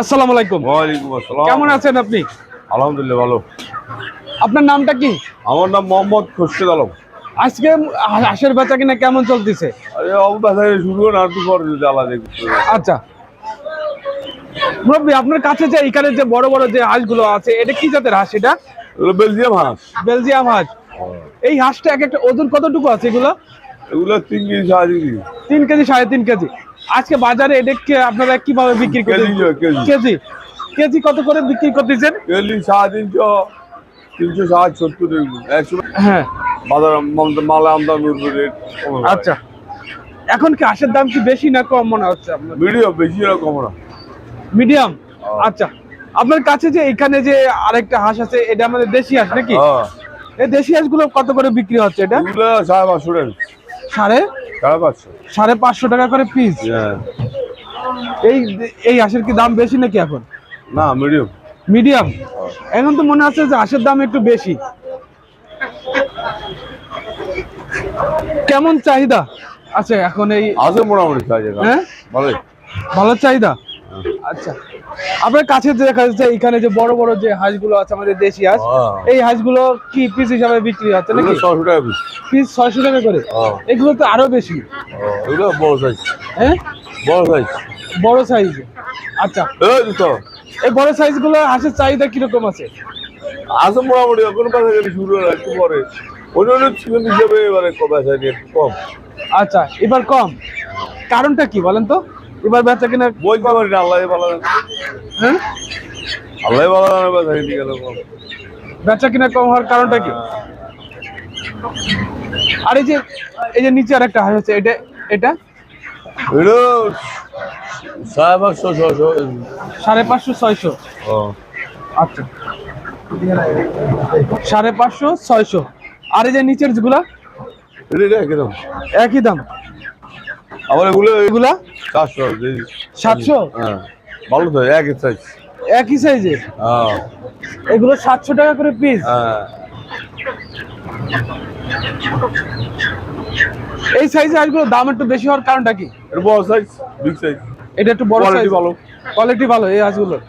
আসসালামু আলাইকুম। ওয়ালাইকুম আসসালাম। কেমন আছেন আপনি? আলহামদুলিল্লাহ ভালো। আপনার নামটা কি? আমার নাম মোহাম্মদ খুরশেদ আলম। আজকে হাঁসের বেচা কিনা কেমন চলতেছে? আরে অবদাসে শুরু না একটু পরে যদি আলাদা আচ্ছা। মুরব্বী আপনার কাছে যে এখানে যে বড় বড় যে হাঁসগুলো আছে এটা কি জাতের হাঁস এটা? বেলজিয়াম হাঁস। বেলজিয়াম হাঁস। এই হাঁসটা এক একটা ওজন কতটুকু আছে এগুলো? এগুলো তিন কেজি সাড়ে তিন কেজি। তিন কেজি সাড়ে তিন কেজি। আজকে বাজারে এটাকে আপনারা কীভাবে বিক্রি কেজি করছেন কেজি। কেজি। কেজি কত করে বিক্রি করতেছেন? কেজি সাড়ে তিনশো তিনশো ষাট সত্তর একশো হ্যাঁ। বাজার মাল আমদানি রেট আচ্ছা। এখন কি হাঁসের দাম কি বেশি না কম মনে হচ্ছে আপনার ভিডিও বেশি রকম না। মিডিয়াম? আচ্ছা। আপনার কাছে যে এখানে যে আরেকটা হাঁস আছে এটা আমাদের দেশি হাঁস নাকি? হ্যাঁ। এই দেশি হাঁসগুলো কত করে বিক্রি হচ্ছে এটা? সাড়ে পাঁচশো টাকা। সাড়ে সাড়ে পাঁচশো টাকা করে পিস হ্যাঁ। এই এই হাঁসের কি দাম বেশি নাকি এখন? না মিডিয়াম মিডিয়াম এখন তো মনে হচ্ছে যে হাঁসের দাম একটু বেশি। কেমন চাহিদা? আছে এখন এই আছে মোটামুটি সাইজে হ্যাঁ? ভালো চাহিদা? আচ্ছা। আপনার কাছে যে দেখা যাচ্ছে এখানে যে বড় বড় যে হাঁসগুলো আছে আমাদের দেশি হাঁস হ্যাঁ। এই হাঁসগুলো কি পিস হিসাবে বিক্রি হচ্ছে নাকি? ছশো টাকা পিস পিস ছয়শো টাকা করে? হ্যাঁ। এগুলো তো আরও বেশি। এগুলো বড় সাইজ হ্যাঁ? বড় সাইজ বড় সাইজ আচ্ছা। এই তো এই বড় সাইজগুলো হাঁসের চাহিদা কীরকম আছে? আছে মোটামুটি কোনো কথা গেলে শুরু হলো একটু পরে। অন্য অন্য ছিলেন হিসেবে এবারে কম। আচ্ছা এবার কম। কারণটা কি বলেন তো? এবার বেচা কিনা বলতে পারি না আল্লাহ ভালো। হ্যাঁ? আল্লাহ ভালো জানে কথা হেঁটে গেলে বেচা কিনা কম হওয়ার কারণটা কি? আর এই যে এই যে নিচে আর একটা হাঁস আছে এটা এটা? এটা সাড়ে পাঁচশো ছশো সাড়ে পাঁচশো ছয়শো? ও। আচ্ছা। সাড়ে পাঁচশো ছয়শো। আর এই যে নিচের এটা এটা একই দাম। আবার এগুলো এগুলা? সাতশো হ্যাঁ। ভালো তো একই সাইজ একই সাইজে হ্যাঁ। এগুলো সাতশো টাকা করে পিস হ্যাঁ। এই সাইজে হাঁসগুলোর দাম একটু বেশি হওয়ার কারণটা কি? বড় সাইজ বিগ সাইজ এটা একটু বড় সাইজ ভালো। কোয়ালিটি ভালো এই হাঁসগুলোর।